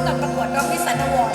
ำตอบประกวดร้องพิสันอวอร์ด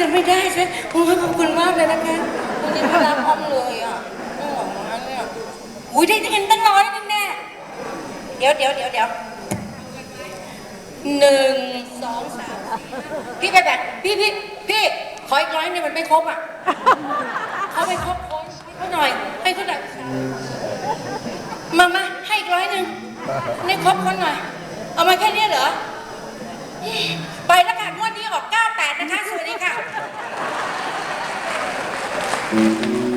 จะไม่ได้ใช่ไหมโอ้ยขอบคุณมากเลยนะคะวันนี้ไม่รับพร้อมเลยอะโอ้โหเนี่ยอุ้ยได้เงินตั้งร้อยนึงแน่เดี๋ยวเดี๋ยวเดี๋ยวเดี๋ยวหนึ่งสองสามพี่ไปแบบพี่พี่พี่ขออีกร้อยนึงมันไม่ครบอะเขาไม่ครบคนให้เขาหน่อยให้เขาหน่อยมามาให้อีกร้อยหนึ่งให้ครบคนหน่อย เอามาแค่นี้เหรอไปแล้วค่ะงวดนี้ออก Thank you.